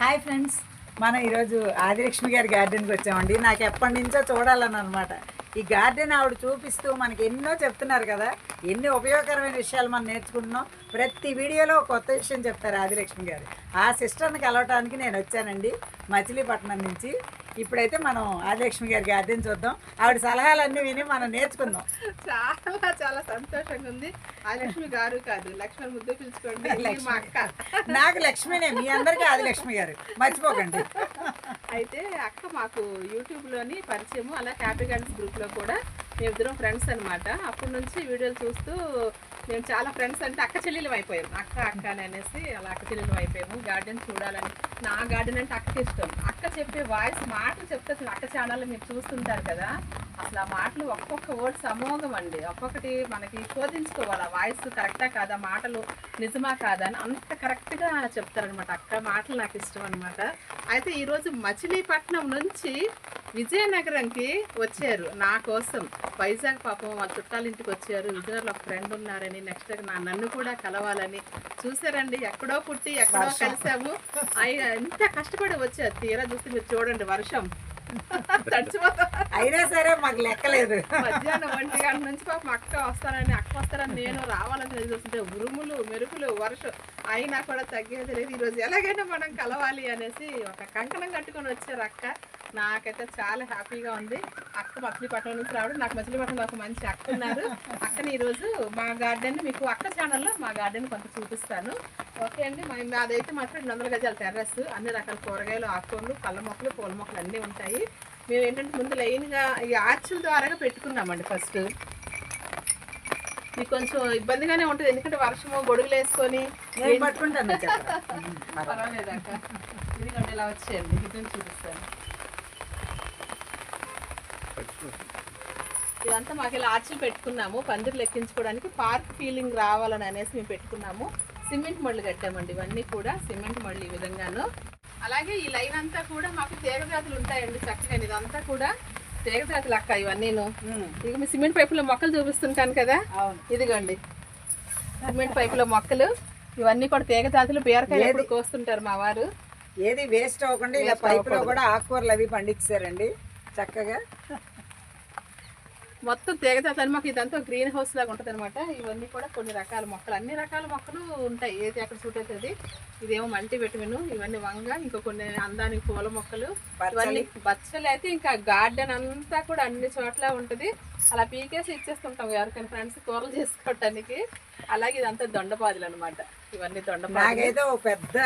Hi friends. మనం ఈరోజు ఆదిలక్ష్మి గారి గార్డెన్కి వచ్చామండి. నాకు ఎప్పటి నుంచో చూడాలని అనమాట ఈ గార్డెన్ ఆవిడ చూపిస్తూ మనకి ఎన్నో చెప్తున్నారు కదా. ఎన్ని ఉపయోగకరమైన విషయాలు మనం నేర్చుకుంటున్నాం. ప్రతి వీడియోలో కొత్త విషయం చెప్తారు ఆదిలక్ష్మి గారు. ఆ సిస్టర్ని కలవటానికి నేను వచ్చానండి. మచిలీపట్నం నుంచి. ఇప్పుడైతే మనం ఆదిలక్ష్మి గారి గార్డెన్ చూద్దాం. ఆవిడ సలహాలన్నీ విని మనం నేర్చుకుందాం. చాలా చాలా సంతోషంగా ఉంది. ఆ లక్ష్మి గారు కాదు లక్ష్మణ్ ముద్దు పిలుచుకోండి. మా అక్క. నాకు లక్ష్మినే మీ అందరికీ ఆదిలక్ష్మి గారు. మర్చిపోకండి. అయితే అక్క మాకు యూట్యూబ్లోని పరిచయము అలా హ్యాపీ గార్డెన్స్ గ్రూప్లో కూడా మేమిద్దరం ఫ్రెండ్స్ అనమాట అప్పటి నుంచి వీడియోలు చూస్తూ మేము చాలా ఫ్రెండ్స్ అంటే అక్క చెల్లెలు అయిపోయాం. అక్క అక్క అని అనేసి అలా అక్క చెల్లెలు అయిపోయాము. గార్డెన్ చూడాలని. నా గార్డెన్ అంటే అక్కకి ఇష్టం. అక్క చెప్పే వాయిస్ మాటలు చెప్తే అసలు అక్క ఛానల్ మీరు చూస్తుంటారు కదా. అసలు ఆ మాటలు ఒక్కొక్క వర్డ్స్ అమోఘం అండి. ఒక్కొక్కటి మనకి శోధించుకోవాలి. ఆ వాయిస్ కరెక్టా కాదా? మాటలు నిజమా కాదా? అని అంత కరెక్ట్గా చెప్తారనమాట అక్క మాటలు నాకు ఇష్టం అనమాట అయితే ఈరోజు మచిలీపట్నం నుంచి విజయనగరంకి వచ్చారు నా కోసం. వైజాగ్ పాపం వాళ్ళ చుట్టాల ఇంటికి వచ్చారు. విజయనగరంలో ఒక ఫ్రెండ్ ఉన్నారని నెక్స్ట్ నా నన్ను కూడా కలవాలని. చూసారండి ఎక్కడో పుట్టి ఎక్కడో కలిసాము. ఎంత కష్టపడి వచ్చారు. తీరా చూస్తే మీరు చూడండి వర్షం. అయినా సరే మాకు లెక్కలేదు. మధ్యాహ్నం ఒంటి గంట నుంచి పాపం అక్క వస్తారని అక్క వస్తారని నేను రావాలని చూస్తుంటే ఉరుములు మెరుపులు వర్షం. అయినా కూడా తగ్గేది లేదు. ఈరోజు ఎలాగైనా మనం కలవాలి అనేసి ఒక కంకణం కట్టుకొని వచ్చారు అక్క. నాకైతే చాలా హ్యాపీగా ఉంది. అక్క మచిలీపట్నం నుంచి రావడం. నాకు మచిలీపట్నంలో ఒక మంచి అక్క ఉన్నారు. అక్కని ఈరోజు మా గార్డెన్ మీకు అక్క ఛానల్లో మా గార్డెన్ కొంత చూపిస్తాను. ఓకే అండి. అదైతే మాత్రం రెండు వందల గజాల టెర్రస్ అన్ని రకాల కూరగాయలు ఆకుకూరలు పళ్ళ మొక్కలు పూల మొక్కలు అన్నీ ఉంటాయి. మేము ఏంటంటే ముందు లైన్గా ఈ ఆర్చుల ద్వారాగా పెట్టుకున్నామండి ఫస్ట్. మీకు కొంచెం ఇబ్బందిగానే ఉంటుంది. ఎందుకంటే వర్షము గొడుగులు వేసుకొని పట్టుకుంటాను చెప్పండి. పర్వాలేదు అక్క. ఇదిగోండి ఇలా వచ్చేయండి. ఇది చూపిస్తాను. ఇదంతా మాకు ఇలా ఆర్చులు పెట్టుకున్నాము పందిర్లు ఎక్కించుకోవడానికి పార్క్ ఫీలింగ్ రావాలని అనేసి మేము పెట్టుకున్నాము. సిమెంట్ మళ్ళు కట్టామండి ఇవన్నీ కూడా సిమెంట్ మళ్ళు ఈ విధంగాను. అలాగే ఈ లైన్ అంతా కూడా మాకు తీగజాతులు ఉంటాయండి చక్కగా ఇదంతా కూడా తీగజాతులు అక్క ఇవన్నీను. ఇక మీ సిమెంట్ పైపులో మొక్కలు చూపిస్తుంటాను కదా? అవును. ఇదిగోండి. సిమెంట్ పైపులో మొక్కలు ఇవన్నీ కూడా తీగ జాతులు బీరకాయలు ఎప్పుడు కోస్తుంటారు మా వారు. ఏది వేస్ట్ అవ్వకుండా ఇలా పైపులో కూడా ఆకుకూరలు అవి పండించారండి చక్కగా. మొత్తం తీగ జాతులు మాకు ఇదంతా గ్రీన్ హౌస్ లాగా ఉంటుంది అనమాట ఇవన్నీ కూడా కొన్ని రకాల మొక్కలు. అన్ని రకాల మొక్కలు ఉంటాయి. ఏది అక్కడ సూట్ అవుతుంది? ఇదేమో మల్టీ విటమిన్ ఇవన్నీ వంగ ఇంకా కొన్ని అందానికి పూల మొక్కలు. ఇవన్నీ బచ్చలు అయితే ఇంకా గార్డెన్ అంతా కూడా అన్ని చోట్ల ఉంటుంది. అలా పీకేసి ఇచ్చేస్తుంటాం ఎవరికైనా ఫ్రెండ్స్ కూరలు చేసుకోవటానికి. అలాగే ఇదంతా దొండపాదులు అనమాట ఇవన్నీ దొండపాదులు. నాకైతే ఒక పెద్ద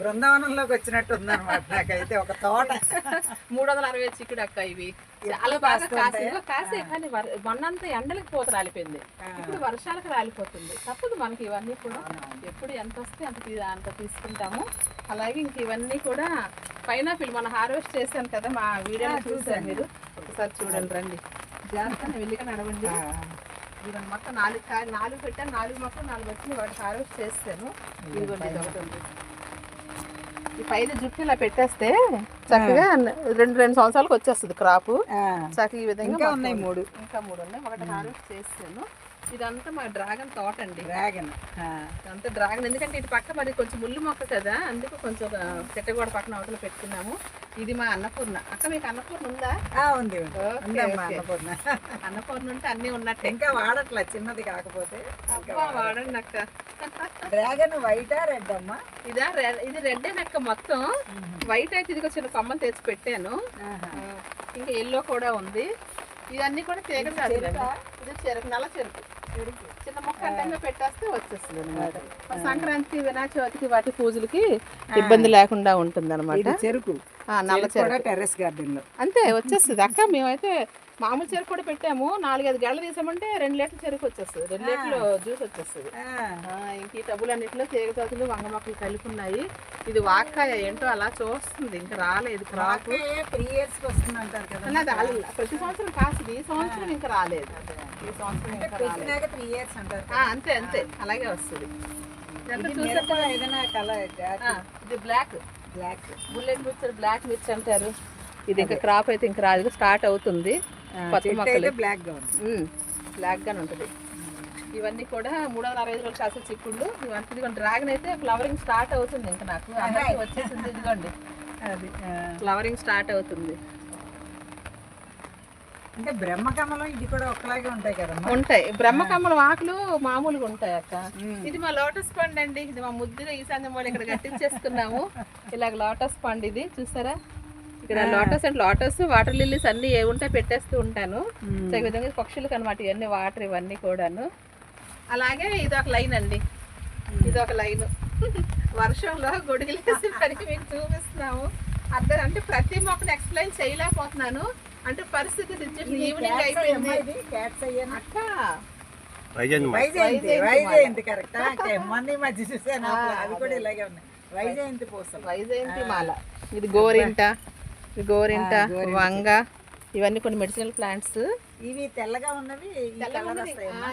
బృందావనంలోకి వచ్చినట్టు ఉందన్నమాట. నాకైతే ఒక తోట. మూడు వందల అరవై చిక్కుడు అక్క ఇవి. చాలా బాగా కాసి ఇదిగో కాసే కానీ మొన్నంతా ఎండలకు పోత రాలిపోయింది. ఇప్పుడు వర్షాలకు రాలిపోతుంది. తప్పదు మనకి ఇవన్నీ కూడా. ఎప్పుడు ఎంత వస్తే అంత అంత తీసుకుంటాము. అలాగే ఇంక ఇవన్నీ కూడా పైనాపిల్ మన హార్వెస్ట్ చేశాను కదా మా వీడియోలో చూసారు మీరు. ఒకసారి చూడండి రండి. జాగ్రత్తగా వెళ్ళిగా నడవండి ఇదిగోండి మొత్తం నాలుగు కా- నాలుగు పెట్టాను. నాలుగు మొక్కలు నాలుగు వచ్చింది. వాటి హార్వెస్ట్ చేస్తాను ఇదిగోండి ఇది ఒకటి ఉంది. ఈ పైన జుట్టు ఇలా పెట్టేస్తే చక్కగా రెండు రెండు సంవత్సరాలకు వచ్చేస్తుంది క్రాప్. చక్కగా ఈ విధంగా ఉన్నాయి మూడు. ఇంకా మూడు ఉన్నాయి. ఒకటి హార్వెస్ట్ చేస్తాను ఇదంతా మా డ్రాగన్ తోట అండి. డ్రాగన్. ఇదంతా డ్రాగన్. ఎందుకంటే ఇటు పక్క మరి కొంచెం ముళ్ళు మొక్క కదా అందుకు కొంచెం చెట్టగోడ పక్కన అవతల పెట్టుకున్నాము. ఇది మా అన్నపూర్ణ. అక్క మీకు అన్నపూర్ణ ఉందా? ఆ, ఉంది. అన్నపూర్ణ. అన్నపూర్ణ ఉంటే అన్నీ ఉన్నట్టే. ఇంకా వాడట్లా చిన్నది కాకపోతే. వాడండి అక్క. డ్రాగన్ వైటా రెడ్ అమ్మా? ఇదా ఇది రెడ్ అక్క మొత్తం. వైట్ అయితే ఇదిగో చిన్న కొమ్మని తెచ్చి పెట్టాను. ఇంకా ఎల్లో కూడా ఉంది. ఇవన్నీ కూడా తీగ. ఇది చెరుకు నల్ల చెరుకు. చిన్న మొక్క పెట్టేస్తే వచ్చేస్తుంది అనమాట సంక్రాంతి వినాయక చవితికి వాటి పూజలకి ఇబ్బంది లేకుండా ఉంటుంది అనమాట చెరుకు. నల్ల చెరుకు టెర్రస్ గార్డెన్లో అంతే వచ్చేస్తుంది. అక్క మేమైతే మామూలు చెరుకు కూడా పెట్టాము. నాలుగైదు గళ్ళ తీసామంటే రెండు లీటర్ల చెరుకు వచ్చేస్తుంది. రెండు లీటర్లు జ్యూస్ వచ్చేస్తుంది. ఇంక ఈ టబ్బులన్నింటిలో తీగజాతులు వంగ మొక్కలు కలిపి ఉన్నాయి ఇది వాక్కాయ ఏంటో అలా చూస్తుంది. ఇంకా రాలేదు క్రాప్ వాకే త్రీ ఇయర్స్ వస్తుంది అంటారు కదా. ప్రతి సంవత్సరం కాసింది ఈ సంవత్సరం ఇంకా రాలేదు. ఈ సంవత్సరం ఇంకా రాలేదు పెట్టినాక త్రీ ఇయర్స్ అంటారు ఆ, అంతే అంతే. అలాగే వస్తుంది. ఇదంతా ఇది చూసాక మిరప ఏదైనా కలర్ ఆ, ఇది బ్లాక్ బ్లాక్ బుల్లెట్ మిర్చి బ్లాక్ మిర్చి అంటారు. ఇది ఇంకా క్రాప్ అయితే ఇంకా రాదు. స్టార్ట్ అవుతుంది. కొత్త చెట్టు మొక్కలు. అయితే బ్లాక్గా ఉంది ఉమ్, బ్లాక్ గానే ఉంటుంది. ఇవన్నీ కూడా మూడు వందల అరవై ఐదు రోజులు కాసే చిక్కుళ్ళు. ఇవన్నీ ఇదిగోండి డ్రాగన్ అయితే ఫ్లవరింగ్ స్టార్ట్ అవుతుంది ఇంకా నాకు. అందరికీ వచ్చేసింది ఇదిగోండి. అది ఆ. ఫ్లవరింగ్ స్టార్ట్ అవుతుంది. అంటే బ్రహ్మకమలం ఇది కూడా ఒకలాగే ఉంటాయి కదమ్మా. ఉంటాయి. బ్రహ్మకమ్మల ఆకులు మామూలుగా ఉంటాయి అక్క. ఇది మా లోటస్ పండు అండి. ఇది మా ముద్దుగా ఈ సందం వాళ్ళు ఇక్కడ కట్టించేసుకున్నాము. ఇలాగ లోటస్ పండు ఇది. చూసారా? ఇక్కడ lotus and lotus water lilies అన్ని ఏ ఉంటే పెట్టేస్తూ ఉంటాను. సో ఈ విధంగా పక్షులకు అనమాట ఇవన్నీ వాటర్ ఇవన్నీ కూడాను. అలాగే ఇది ఒక లైన్ అండి. ఇది ఒక లైన్. వర్షంలో గొడుగులేసి పనికి మీకు చూపిస్తున్నాము. అర్థం అంటే ప్రతి మొక్కను ఎక్స్ప్లెయిన్ చేయలేకపోతున్నాను. అంటే పరిస్థితి సిచ్యువేషన్ ఈవినింగ్ అయిపోయింది. ఇది క్యాట్స్ అయ్యాను? అక్క. వైజయంతి మా వైజయంతి వైజయంతి కరెక్టా? మొన్న ఈ మధ్య చూసాను అవి కూడా ఇలాగే ఉన్నాయి. వైజయంతి పూసలు. వైజయంతి మాల. ఇది గోరింట. ఇది గోరింట వంగ. ఇవన్నీ కొన్ని మెడిసినల్ ప్లాంట్స్ ఇవి తెల్లగా ఉన్నవి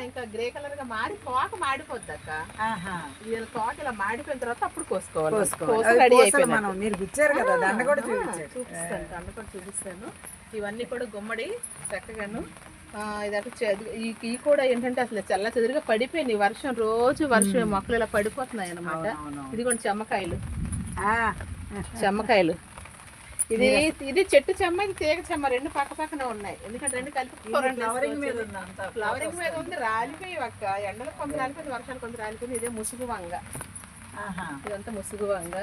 ఇంకా గ్రే కలర్గా మారి తోక మాడిపోద్ది అక్క. ఆహా. ఇది తోక ఇలా మాడిపోయిన తర్వాత అప్పుడు కోసుకోవాలి. కోసుకోవాలి. మనం మీరు గుచ్చారు కదా దండ కూడా చూపించారు. చూపిస్తాను దండ కూడా చూపిస్తాను. ఇవన్నీ కూడా గుమ్మడి చక్కగాను. ఇదట ఈ కూడా ఏంటంటే అసలు చల్ల చెదురుగా పడిపోయింది వర్షం రోజు వర్షం మొక్కలు ఇలా పడిపోతున్నాయి అన్నమాట. అవునవును. ఇది కూడా చెమ్మకాయలు. చెమ్మకాయలు. ఇది ఇది చెట్టు చెమ్మ ఇది తీగ చెమ్మ. రెండు పక్క పక్కన ఉన్నాయి. ఎందుకంటే రెండు కలిపి ఫ్లవరింగ్ మీద ఉంది అంతా. ఫ్లవరింగ్ మీద ఉంది. రాలిపోయి ఒక్క ఎండలు కొంత రాలిపోయింది వర్షాలు కొంత రాలిపోయింది ఇదే ముసుగు వంగ. ఇదంతా ముసుగు వంగ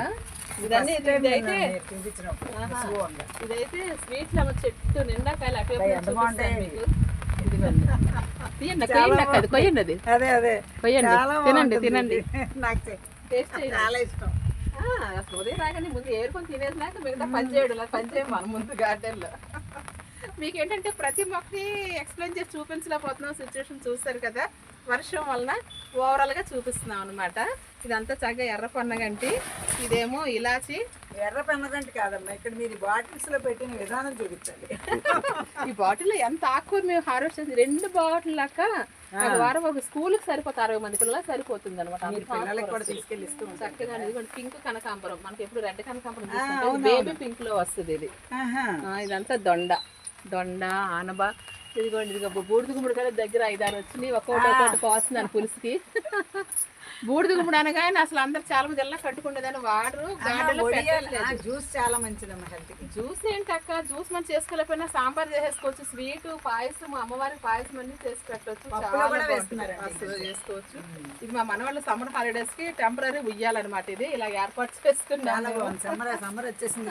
ఇదన్నీ ఇది ఇదైతే. ఇదైతే స్వీట్ చెట్టు నిండా కాయలు అటువైపు ఎంత నుంచి బాగుంటాయి చూపిస్తాను మీకు. ఇదిగోండి. తీయండి అక్క, తీయండి అక్క, అది కొయ్యండి అది. అదే అదే. కొయ్యండి చాలా తినండి తినండి. నాకు టేస్ట్ చాలా ఇష్టం. ఉదయం రాగానే ముందు ఏరుకొని తినేసినాక మిగతా పని చేయడం ఇలా పని చేయం మనం ముందు గార్డెన్లో. మీకు ఏంటంటే ప్రతి మొక్కని ఎక్స్ప్లెయిన్ చేసి చూపించలేకపోతున్నాం. సిచ్యువేషన్ చూస్తారు కదా? వర్షం వలన ఓవరాల్గా చూపిస్తున్నాం అనమాట ఇదంతా చక్కగా ఎర్ర పొన్నగంటి ఇదేమో ఇలాచి. ఎర్ర పెన్నగంటి కాదమ్మా ఇక్కడ మీరు బాటిల్స్లో పెట్టిన విధానం చూపించాలి ఈ బాటిల్ ఎంత ఆకుకూర మేము హార్వెస్ట్ చేసి రెండు బాటిల్ లాక వారం ఒక స్కూల్కి సరిపోతుంది అరవై మంది పిల్లలకు సరిపోతుంది అనమాట చక్కగా ఇదిగోండి పింక్ కనకాంబరం. మనకి ఎప్పుడు రెడ్ కనకాంబరం బేబీ పింక్లో వస్తుంది ఇది. ఇదంతా దొండ. దొండ ఆనబ. ఇదిగోండి ఇదిగో బూడిద గుమ్మడి కూడా దగ్గర ఐదారు వచ్చినాయి. ఒక్కొక్కటి ఒక్కొక్కటి పోస్తున్నాను పులుసుకి. బూడిద గుమ్మడి అనగానే అసలు అందరు చాలా మంది ఎలా కట్టుకుండేదాన్ని వాడరు. జ్యూస్ చాలా మంచిదమ్మా హెల్త్కి జ్యూస్ ఏంటి అక్క జ్యూస్ మనం చేసుకోలేకపోయినా సాంబార్ చేసేసుకోవచ్చు. స్వీట్ పాయసం అమ్మవారికి పాయసం అన్ని చేసి పెట్టవచ్చు చేసుకోవచ్చు. ఇది మా మనవాళ్ళ సమ్మర్ హాలిడేస్కి టెంపరీ ఉయ్యాలన్నమాట ఇది. ఇలా ఏర్పాటు చేసుకున్నాను. సమ్మర్ సమ్మర్ వచ్చేసింది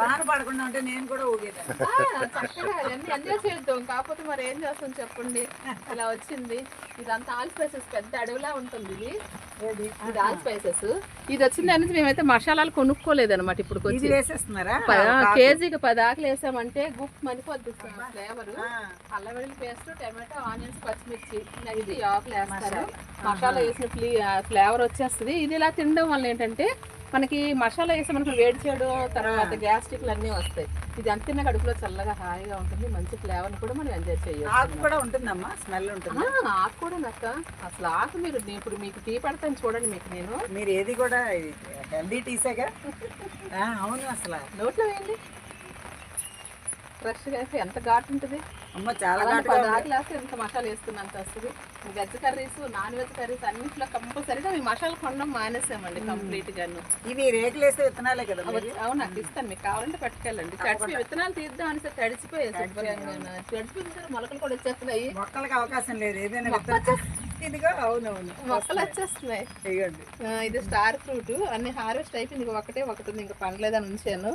వాన పడకుండా ఉంటే నేను కూడా ఊగేదాన్ని. ఆ, చక్కగా అన్ని ఎంజాయ్ చేద్దాం. కాకపోతే మరి ఏం చేస్తాం చెప్పండి. ఇలా వచ్చింది. ఇదంతా ఆల్ స్పైసెస్ పెద్ద అడవిలా ఉంటుంది. ఇది? ఇది ఆల్ స్పైసెస్. ఇది వచ్చింది అనేది మేమైతే మసాలాలు కొనుక్కోలేదు అనమాట ఇప్పుడు ఇది వచ్చి వేసేస్తున్నారా కేజీకి పది ఆకులు వేసామంటే గుప్ మనిపోద్ది ఫ్లేవర్. అల్లం వెల్లుల్లి పేస్ట్ టమాటో ఆనియన్స్ పచ్చిమిర్చి ఈ ఆకులు వేస్తారు. మసాలా వేసిన ఫ్లీ ఫ్లేవర్ వచ్చేస్తుంది. ఇది ఇలా తినడం వల్ల ఏంటంటే మనకి మసాలా వేసి మనకి వేడి చేయడం తర్వాత గ్యాస్ట్రిక్లు అన్నీ వస్తాయి. ఇది అంత తిన్న కడుపులో చల్లగా హాయిగా ఉంటుంది. మంచి ఫ్లేవర్ కూడా మనం ఎంజాయ్ చేయొచ్చు ఆకు కూడా ఉంటుందమ్మా? స్మెల్ ఉంటుంది? ఆకు కూడా నక్క అసలు ఆకు మీరు ఇప్పుడు మీకు టీ పడతాను చూడండి మీకు నేను. మీరు ఏది కూడా హెల్దీ టీసేగా అవును అసలు. నోట్లో వేయండి. ఫ్రెష్గా వేస్తే ఎంత ఘాటు ఉంటుంది? అమ్మ చాలా పది ఆకులు వేస్తే ఎంత మసాలా వేస్తున్నంత వస్తుంది? Veg curries non veg curries అన్నింటిలో కంపల్సరీగా మీ మసాలా కొనడం మానేసామండి కంప్లీట్ గాను ఇవి రేకులు వేసే విత్తనాలే కదా? అవును? నాకు ఇస్తాను. మీకు కావాలంటే పట్టుకెళ్ళండి. తడిచిపోయి విత్తనాలు తీద్దాం అని తడిచిపోయాయి శుభ్రంగా తడిచిపోయిన సరే మొలకలు కూడా వచ్చేస్తున్నాయి. మొక్కలకు అవకాశం లేదు. ఏదైనా ఇదిగో అవునవును. మొక్కలు వచ్చేస్తున్నాయి. ఇది స్టార్ ఫ్రూట్. అన్ని హార్వెస్ట్ అయిపోయింది. ఒకటే ఒకటి ఉంది ఇంకా పండలేదని ఉంచాను.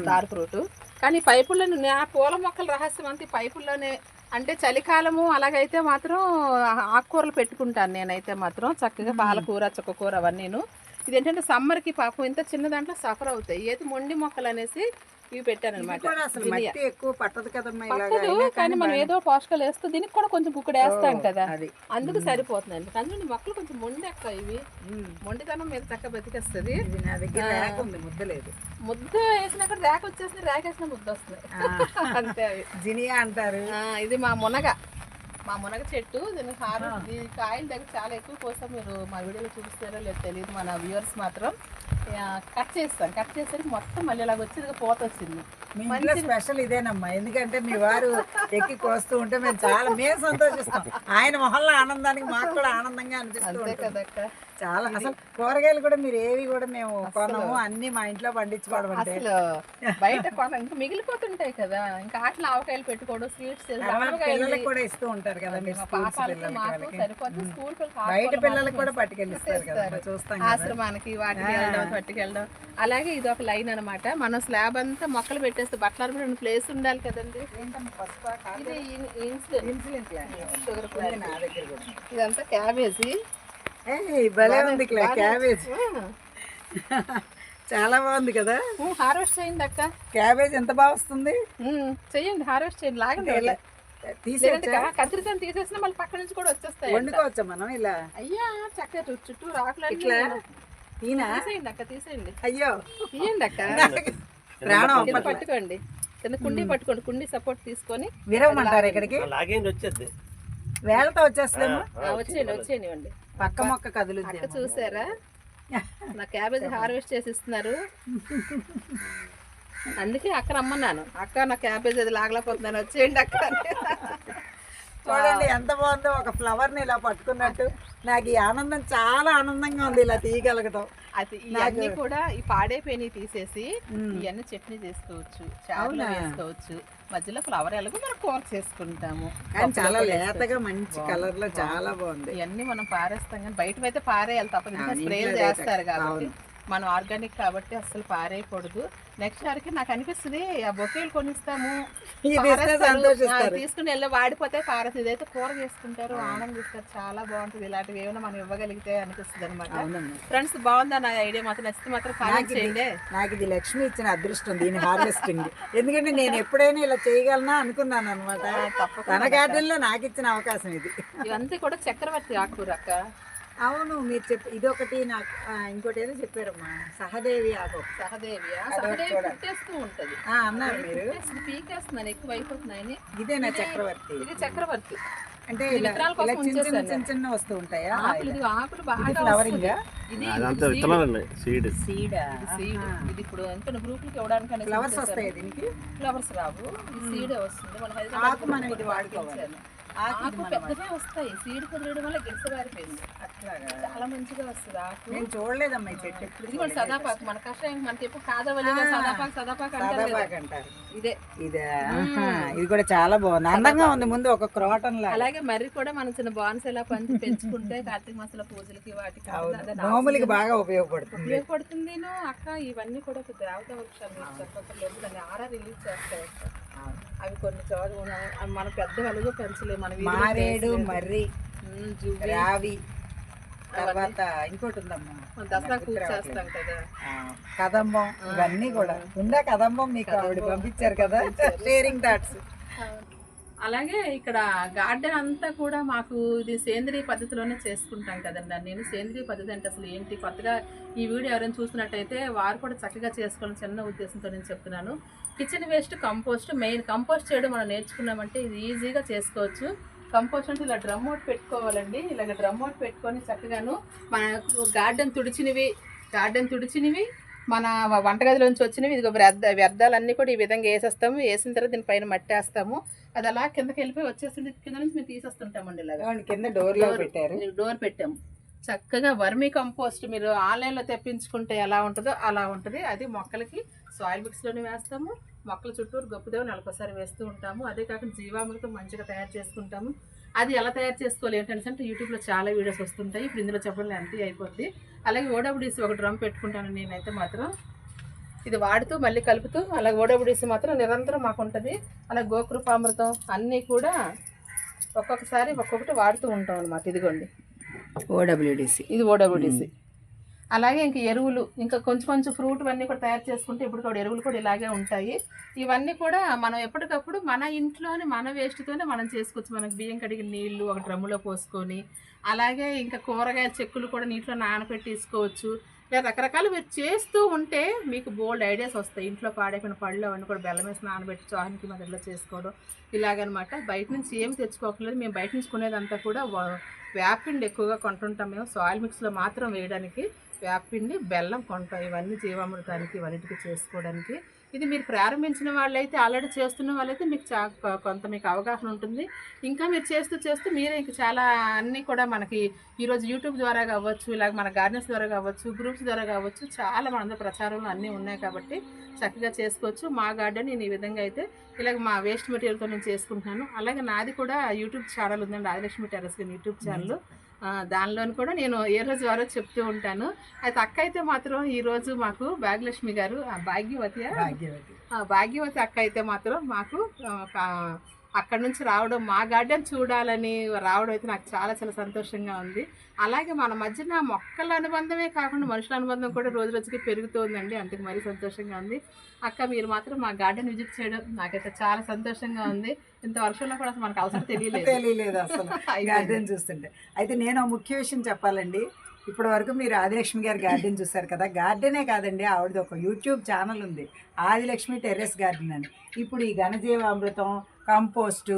Star fruit. కానీ పైపుల్లో నా పూల మొక్కల రహస్యం అంతా పైపుల్లోనే అంటే చలికాలము అలాగైతే మాత్రం ఆకుకూరలు పెట్టుకుంటాను నేనైతే మాత్రం. చక్కగా పాలకూర చుక్కకూర అవన్నీను. ఇదేంటంటే సమ్మర్కి పాపం ఇంత చిన్న దాంట్లో సఫర్ అవుతాయి. ఏది మొండి మొక్కలు అనేసి ఇవి పెట్టాను అనమాట కూడా ఎక్కువ పట్టదు కదమ్మా కానీ మనం ఏదో పోషకాలు వేస్తూ దీనికి కూడా కొంచెం కుక్కడు వేస్తాం కదా అది. అందుకు సరిపోతుందండి. కానీ మొక్కలు కొంచెం మొండి అక్క ఇవి. మొండితనం మీద చక్క బతికేస్తుంది. రేక ఉంది ముద్ద లేదు. ముద్ద వేసినాక ర్యాక్ వచ్చేస్తుంది ర్యాక్ వేసిన ముద్ద వస్తుంది. అంతే అవి. జినియా అంటారు. ఆ, ఇది మా మునగ. మా మునగ చెట్టు. దీని కాయల దగ్గర చాలా ఎక్కువ కోసం. మీరు మా వీడియోలో చూపిస్తారో లేదు తెలియదు మన వ్యూవర్స్ మాత్రం. కట్ చేస్తాం కట్ చేసరికి మొత్తం మళ్ళీ ఇలాగ వచ్చి పోత వచ్చింది. మీ ఇంట్లో స్పెషల్ ఇదేనమ్మా. ఎందుకంటే మీ వారు ఎక్కి కోస్తూ ఉంటే మేము చాలా మేము సంతోషిస్తాం. ఆయన మొహంలో ఆనందానికి మాకు కూడా ఆనందంగా అనిపిస్తూ అంతే కదక్క. చాలా అసలు కూరగాయలు కూడా మీరు ఏవి కూడా మేము కొనము అన్ని మా ఇంట్లో పండించుకోవడం అంటే అసలు బయట కొన ఇంకా మిగిలిపోతుంటాయి కదా. ఇంకా ఆటలు ఆవకాయలు పెట్టుకోవడం స్వీట్స్ పిల్లలకు కూడా ఇస్తూ ఉంటారు కదా మీరు సరిపోతుంది. స్కూల్ బయట పిల్లలకు కూడా పట్టుకెళ్ళిస్తారు కదా. చూస్తాం ఆశ్రమానికి వాటికి వెళ్ళడం పట్టుకెళ్ళడం. అలాగే ఇది ఒక లైన్ అన్నమాట. మనం స్లాబ్ అంతా మొక్కలు పెట్టేస్తే బట్టలు ఆరబెట్టిన ప్లేస్ ఉండాలి కదండి. ఇది ఇన్- ఇన్సులిన్. ఇదంతా క్యాబేజీ. భలే ఉంది. క్లా- క్యాబేజ్. చాలా బాగుంది కదా? హార్వెస్ట్ చేయండి అక్క. క్యాబేజ్ ఎంత బాగా వస్తుంది? చెయ్యండి హార్వెస్ట్ చేయండి. లాగండి కత్తిరితో తీసేసినా మళ్ళీ పక్క నుంచి కూడా వచ్చేస్తాయి వండుకోవచ్చా మనం ఇలా? అయ్యా చక్కగా చుట్టూ రాకులు ఇట్లా? ఈయన? తీసేయండి అక్క తీసేయండి. అయ్యో. తీయండి అక్క. ప్రాణం పట్టుకోండి. కింద కుండీ పట్టుకోండి. కుండీ సపోర్ట్ తీసుకొని విరవమంటారు ఇక్కడికి? లాగేంటి వచ్చేది వేళతో వచ్చేస్తాము వచ్చేయండి వచ్చేయండి పక్క మొక్క కదులుద్ది అక్క చూసారా? నా క్యాబేజీ హార్వెస్ట్ చేసి ఇస్తున్నారు అందుకే అక్క రమ్మన్నాను. అక్క నా క్యాబేజ్ అది లాగలేకపోతున్నాను. వచ్చేయండి అక్క. చూడండి ఎంత బాగుందో ఒక ఫ్లవర్ని ఇలా పట్టుకున్నట్టు. నాకు ఈ ఆనందం చాలా ఆనందంగా ఉంది ఇలా తీయగలగటం. అది ఇవన్నీ కూడా ఈ పాడైపోయినవి తీసేసి ఇవన్నీ చట్నీ చేసుకోవచ్చు చారులో వేసుకోవచ్చు. మధ్యలో ఫ్లవర్ ఎలాగో మనం కూర చేసుకుంటాము. కానీ చాలా లేతగా మంచి కలర్లో చాలా బాగుంది. ఇవన్నీ మనం పారేస్తాం కానీ బయట అయితే పారేయాలి తప్పదు ఇంకా స్ప్రేలు చేస్తారు కాబట్టి. మనం ఆర్గానిక్ కాబట్టి అసలు పారేయకూడదు. నెక్స్ట్ సారికి నాకు అనిపిస్తుంది ఆ బొకేలు కొనిస్తాము. తీసుకుని వెళ్ళి వాడిపోతే పారేస్తుంది ఇదైతే కూర చేసుకుంటారు ఆనందిస్తారు చాలా బాగుంటుంది. ఇలాంటివి ఏమైనా మనం ఇవ్వగలిగితే అనిపిస్తుంది అనమాట ఫ్రెండ్స్ బాగుందా నా ఐడియా మాత్రం నచ్చితే మాత్రం కామెంట్ చేయండి. నాకు ఇది లక్ష్మి ఇచ్చిన అదృష్టం దీని హార్వెస్టింగ్ ఎందుకంటే నేను ఎప్పుడైనా ఇలా చేయగలనా అనుకున్నాను అనమాట తన గార్డెన్లో నాకు ఇచ్చిన అవకాశం ఇది. ఇవంతా కూడా చక్రవర్తి ఆకుకూర అక్క. అవును మీరు చెప్పి ఇదొకటి నాకు ఇంకోటి ఏదో చెప్పారమ్మా. సహదేవి ఆకు సహదేవియా సహదేవి పుట్టేస్తూ ఉంటది. ఆ, అన్నారు మీరు. పీకేస్తున్నాను ఎక్కువ అయిపోతున్నాయని ఇదేనా చక్రవర్తి. ఇది చక్రవర్తి. అంటే ఇది చిన్న చిన్న చిన్న చిన్న వస్తూ ఉంటాయా? ఆకులు ఇది ఆకులు బాగా ఫ్లవరింగ్ వస్తుంది. ఇది అదంతా విత్తనాలండి సీడ్ సీడా సీడ్ ఇది ఇప్పుడు ఎంత గ్రూపులకి ఇవ్వడానికి అనేసి ఫ్లవర్స్. వస్తాయి దీనికి? ఫ్లవర్స్ రావు. సీడ్ వస్తుంది. మన ఆకు మనం ఇది వాడుకోవాలి. ఆకు పెద్దగా వస్తాయి. సీడ్ కుదిరడం వల్ల గిరిసబారిపోయింది చాలా మంచిగా వస్తుంది ఆకు. నేను చూడలేదమ్మా ఈ చెట్టు ఇది కూడా సదాపాకు. మన కషాయం మనకి ఎప్పుడు కాదవల్లిగా సదాపాకు సదాపాకు. సదాబాగ్ అంటారు. ఇదే. ఇదే. ఇది కూడా చాలా బాగుంది. అందంగా ఉంది ముందు ఒక క్రోటన్ లాగా. అలాగే మర్రి కూడా మన చిన్న బాన్స్ ఎలా పంచి పెంచుకుంటే కార్తీక మాసంలో పూజలకి వాటికి నోములకి బాగా ఉపయోగపడుతుంది. ఉపయోగపడుతుంది అక్క ఇవన్నీ కూడా ఒక దేవత వృక్షాలు మీరు ఆరా రిలీజ్ చేస్తాయి. అవి కొన్ని చోట్ల ఉన్న- అవి మన పెద్ద వెలుగు పెంచలేము మన మారేడు. మర్రి రావి తర్వాత ఇంకోటి ఉందమ్మా. దసరా పూజ చేస్తాం కదా. కదంబం ఇవన్నీ కూడా. ఉందా కదంబం మీకు ఆవిడ పంపించారు కదా? షేరింగ్ థాట్స్ అలాగే ఇక్కడ గార్డెన్ అంతా కూడా మాకు ఇది సేంద్రియ పద్ధతిలోనే చేసుకుంటాం కదండి. నేను సేంద్రియ పద్ధతి అంటే అసలు ఏంటి? కొత్తగా ఈ వీడియో ఎవరైనా చూసినట్టయితే వారు కూడా చక్కగా చేసుకోవాలని చిన్న ఉద్దేశంతో నేను చెప్తున్నాను. Kitchen waste compost main compost చేయడం మనం నేర్చుకున్నామంటే ఇది ఈజీగా చేసుకోవచ్చు. కంపోస్ట్ అంటే ఇలా డ్రమ్ అవుట్ పెట్టుకోవాలండి. ఇలాగ డ్రమ్ అవుట్ పెట్టుకొని చక్కగాను మన గార్డెన్ తుడిచినవి గార్డెన్ తుడిచినవి మన వంటగదిలోంచి వచ్చినవి ఇదిగో వ్యర్థ వ్యర్థాలన్నీ కూడా ఈ విధంగా వేసేస్తాము. వేసిన తర్వాత దీనిపైన మట్టేస్తాము. అది అలా కిందకి వెళ్ళిపోయి వచ్చేస్తుంటే కింద నుంచి మేము తీసేస్తుంటామండి ఇలాగా. కింద డోర్ పెట్టారు. ఇది డోర్ పెట్టాము. చక్కగా వర్మీ కంపోస్ట్ మీరు ఆన్లైన్లో తెప్పించుకుంటే ఎలా ఉంటుందో అలా ఉంటుంది. అది మొక్కలకి సాయిల్ మిక్స్లోనే వేస్తాము. మొక్కల చుట్టూరు గొప్పదేవు నెలకొకసారి వేస్తూ ఉంటాము. అదే కాకుండా జీవామృతం మంచిగా తయారు చేసుకుంటాము. అది ఎలా తయారు చేసుకోవాలి ఏంటంటే అంటే యూట్యూబ్లో చాలా వీడియోస్ వస్తుంటాయి. ఇప్పుడు ఇందులో చెప్పడం ఎంత అయిపోద్ది. అలాగే ఓడబ్ల్యూసీ ఒక డ్రమ్ పెట్టుకుంటాను నేనైతే మాత్రం. ఇది వాడుతూ మళ్ళీ కలుపుతూ అలాగే ఓడబ్ల్యూసీ మాత్రం నిరంతరం మాకు ఉంటుంది. అలాగే గోకృపామృతం అన్నీ కూడా ఒక్కొక్కసారి ఒక్కొక్కటి వాడుతూ ఉంటాం అనమాట ఇదిగోండి. ఓడబ్ల్యూడిసి. ఇది ఓడబ్ల్యూడిసి. అలాగే ఇంక ఎరువులు ఇంకా కొంచెం కొంచెం ఫ్రూట్ అన్నీ కూడా తయారు చేసుకుంటే ఇప్పుడు కూడా ఎరువులు కూడా ఇలాగే ఉంటాయి. ఇవన్నీ కూడా మనం ఎప్పటికప్పుడు మన ఇంట్లోనే మన వేస్ట్తోనే మనం చేసుకోవచ్చు. మనకు బియ్యం కడిగిన నీళ్ళు ఒక డ్రమ్ములో పోసుకొని అలాగే ఇంకా కూరగాయల చెక్కులు కూడా నీటిలో నానబెట్టి తీసుకోవచ్చు లేదా రకరకాలు మీరు చేస్తూ ఉంటే మీకు బోల్డ్ ఐడియాస్ వస్తాయి. ఇంట్లో పాడైపోయిన పళ్ళు అవన్నీ కూడా బెల్లం వేసి నానబెట్టి చానికి మధ్యలో చేసుకోవడం ఇలాగనమాట. బయట నుంచి ఏం తెచ్చుకోకలేదు మేము బయట నుంచి కొనేదంతా కూడా వ్యాపిండి ఎక్కువగా కొంటుంటాం మేము. సాయిల్ మిక్స్లో మాత్రం వేయడానికి వేపిండి బెల్లం కొంట ఇవన్నీ జీవామృతానికి ఇవన్నిటికి చేసుకోవడానికి. ఇది మీరు ప్రారంభించిన వాళ్ళైతే ఆల్రెడీ చేస్తున్న వాళ్ళైతే మీకు చా కొంత మీకు అవగాహన ఉంటుంది. ఇంకా మీరు చేస్తూ చేస్తూ మీరే ఇంక చాలా అన్నీ కూడా మనకి ఈరోజు యూట్యూబ్ ద్వారా కావచ్చు ఇలాగ మన గార్డెన్స్ ద్వారా కావచ్చు గ్రూప్స్ ద్వారా కావచ్చు చాలా మన ప్రచారంలో అన్నీ ఉన్నాయి కాబట్టి చక్కగా చేసుకోవచ్చు. మా గార్డెన్ నేను ఈ విధంగా అయితే ఇలాగ మా వేస్ట్ మెటీరియల్తో నేను చేసుకుంటున్నాను. అలాగే నాది కూడా యూట్యూబ్ ఛానల్ ఉందండి ఆదిలక్ష్మి టెరస్ యూట్యూబ్ ఛానల్. దానిలోని కూడా నేను ఏ రోజు వారో చెప్తూ ఉంటాను. అయితే అక్క అయితే మాత్రం ఈ రోజు మాకు భాగ్యలక్ష్మి గారు ఆ భాగ్యవతి భాగ్యవతి. ఆ భాగ్యవతి అక్క అయితే మాత్రం మాకు అక్కడ నుంచి రావడం మా గార్డెన్ చూడాలని రావడం అయితే నాకు చాలా చాలా సంతోషంగా ఉంది. అలాగే మన మధ్యన మొక్కల అనుబంధమే కాకుండా మనుషుల అనుబంధం కూడా రోజు రోజుకి పెరుగుతోందండి. అందుకు మరీ సంతోషంగా ఉంది. అక్క మీరు మాత్రం మా గార్డెన్ విజిట్ చేయడం నాకైతే చాలా సంతోషంగా ఉంది. ఇంత వర్షంలో కూడా మనకు అవసరం తెలియలేదు. తెలియలేదు అసలు గార్డెన్ చూస్తుంటే. అయితే నేను ముఖ్య విషయం చెప్పాలండి. ఇప్పటి వరకు మీరు ఆదిలక్ష్మి గారి గార్డెన్ చూసారు కదా? గార్డెనే కాదండి ఆవిడది ఒక యూట్యూబ్ ఛానల్ ఉంది. ఆదిలక్ష్మి టెర్రస్ గార్డెన్ అని. ఇప్పుడు ఈ ఘనజీవామృతం కంపోస్టు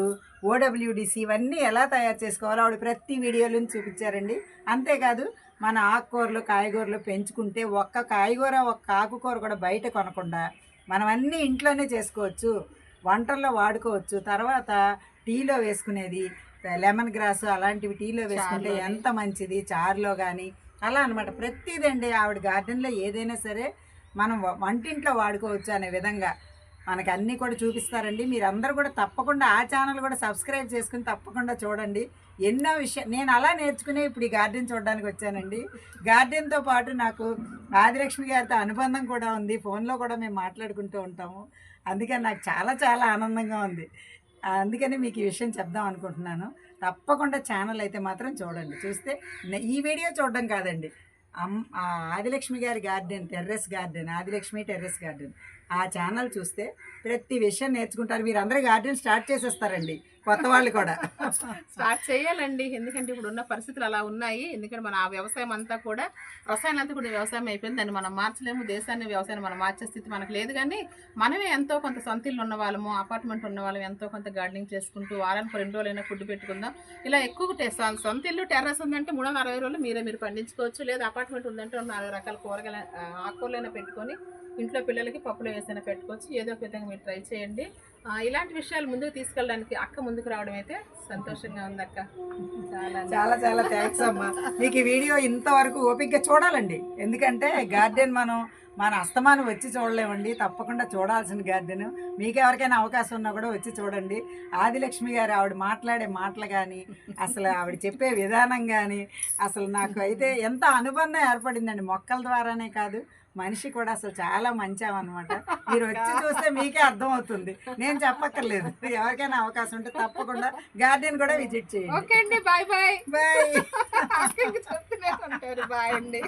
ఓడబ్ల్యూడిసి ఇవన్నీ ఎలా తయారు చేసుకోవాలో ఆవిడ ప్రతి వీడియోలో చూపించారండి. అంతేకాదు మన ఆకుకూరలు కాయగూరలు పెంచుకుంటే ఒక్క కాయగూర ఒక్క ఆకుకూర కూడా బయట కొనకుండా మనం అన్నీ ఇంట్లోనే చేసుకోవచ్చు వంటల్లో వాడుకోవచ్చు. తర్వాత టీలో వేసుకునేది లెమన్ గ్రాస్ అలాంటివి టీలో వేసుకుంటే. ఎంత మంచిది చారులో కానీ అలా అనమాట ప్రతిదండి ఆవిడ గార్డెన్లో ఏదైనా సరే మనం వంటింట్లో వాడుకోవచ్చు అనే విధంగా. మనకి అన్నీ కూడా చూపిస్తారండి. మీరందరూ కూడా తప్పకుండా ఆ ఛానల్ కూడా సబ్స్క్రైబ్ చేసుకుని తప్పకుండా చూడండి. ఎన్నో విషయం నేను అలా నేర్చుకునే ఇప్పుడు ఈ గార్డెన్ చూడడానికి వచ్చానండి. గార్డెన్తో పాటు నాకు ఆదిలక్ష్మి గారితో అనుబంధం కూడా ఉంది. ఫోన్లో కూడా మేము మాట్లాడుకుంటూ ఉంటాము. అందుకని నాకు చాలా చాలా ఆనందంగా ఉంది. అందుకని మీకు ఈ విషయం చెప్దాం అనుకుంటున్నాను. తప్పకుండా ఛానల్ అయితే మాత్రం చూడండి. చూస్తే ఈ వీడియో చూడడం కాదండి. అమ్ ఆ ఆదిలక్ష్మి గారి garden terrace garden Adilakshmi terrace garden. ఆ ఛానల్ చూస్తే ప్రతి విషయం నేర్చుకుంటారు. మీరు అందరూ గార్డెన్ స్టార్ట్ చేసేస్తారండి. కొత్త వాళ్ళు కూడా. స్టార్ట్ చేయాలండి. ఎందుకంటే ఇప్పుడు ఉన్న పరిస్థితులు అలా ఉన్నాయి. ఎందుకంటే మన ఆ వ్యవసాయం అంతా కూడా రసాయనం అంతా కూడా వ్యవసాయం అయిపోయింది. దాన్ని మనం మార్చలేము. దేశాన్ని వ్యవసాయాన్ని మనం మార్చే స్థితి మనకు లేదు. కానీ మనమే ఎంతో కొంత సొంత ఇల్లు ఉన్న వాళ్ళము అపార్ట్మెంట్ ఉన్న వాళ్ళం ఎంతో కొంత గార్డెనింగ్ చేసుకుంటూ వారానికి రెండు రోజులైనా ఫుడ్ పెట్టుకుందాం. ఇలా ఎక్కువ సొంత ఇల్లు టెర్రస్ ఉందంటే మూడు వందల అరవై రోజులు మీరే మీరు పండించుకోవచ్చు. లేదా అపార్ట్మెంట్ ఉందంటే నాలుగు రకాల కూరగాయల ఆకుకూరలైనా పెట్టుకొని ఇంట్లో పిల్లలకి పప్పులు వేసైనా పెట్టుకోవచ్చు. ఏదో ఒక విధంగా మీరు ట్రై చేయండి. ఇలాంటి విషయాలు ముందుకు తీసుకెళ్ళడానికి అక్క ముందుకు రావడం అయితే సంతోషంగా ఉంది అక్క చాలా చాలా చాలా థ్యాంక్స్ అమ్మా. మీకు ఈ వీడియో ఇంతవరకు ఓపిక్గా చూడాలండి. ఎందుకంటే గార్డెన్ మనం మన అస్తమానం వచ్చి చూడలేమండి. తప్పకుండా చూడాల్సిన గార్డెన్. మీకు ఎవరికైనా అవకాశం ఉన్నా కూడా వచ్చి చూడండి. ఆదిలక్ష్మి గారు ఆవిడ మాట్లాడే మాటలు కానీ అసలు ఆవిడ చెప్పే విధానం కానీ అసలు నాకు అయితే ఎంత అనుబంధం ఏర్పడిందండి. మొక్కల ద్వారానే కాదు మనిషి కూడా అసలు చాలా మంచామన్నమాట. మీరు వచ్చి చూస్తే మీకే అర్థం అవుతుంది నేను చెప్పక్కర్లేదు. ఎవరికైనా అవకాశం ఉంటే తప్పకుండా గార్డెన్ కూడా విజిట్ చేయండి. ఓకే అండి బాయ్ బాయ్. బాయ్. బాయ్ అండి.